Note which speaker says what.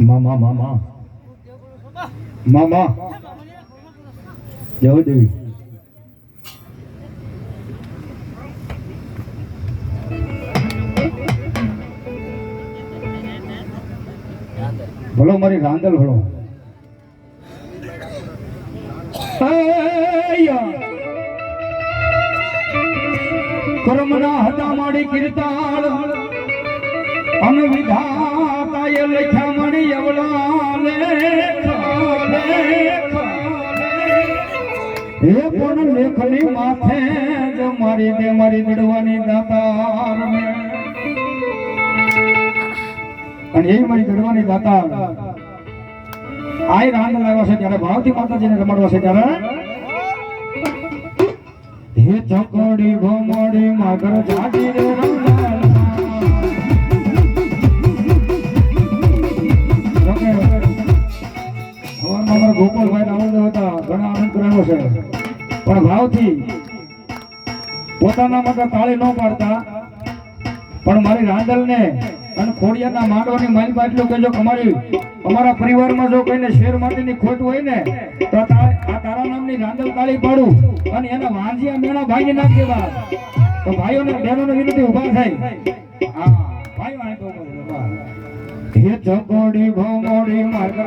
Speaker 1: મામા મામા મામા જય દેવી ભલો મારી રાંદલ ભલો. કર્મના હતા માડી કીર્તાળ. અન વિધાતાએ લખ્યા મણી અવળા લેખા. હે પણ લેખની માથે જ મારી દે મારી દડવાની દાતાર. અને એ મારી ગરવાની દાતા આય રાંદ લાવ્યો છે ત્યારે ભાવથી માતાજીને રમાડવા છે ત્યારે. હે ચકોડી ભોમડી માગર જાડી રે ગોપાલભાઈ આનંદ હતા, ઘણા આનંદ કરાવ્યો છે. પણ ભાવથી પોતાના માટે તાળી ન પાડતા પણ મારી રાંદલને અને ખોડિયાના માંડવાની માલિક એટલું કહેજો કે અમારી અમારા પરિવારમાં જો કોઈને શેર માટેની ખોટ હોય ને, તો આ તા- આ તારા નામની રાંદલ તાળી પાડું અને એના વાંજિયા મેણા ભાઈ નાખી દેવા. તો ભાઈઓને બહેનોને વિનંતી ઊભા થાય હા, ભાઈ વાંચો હે ચકોડી ભોમોડી, માર્ગ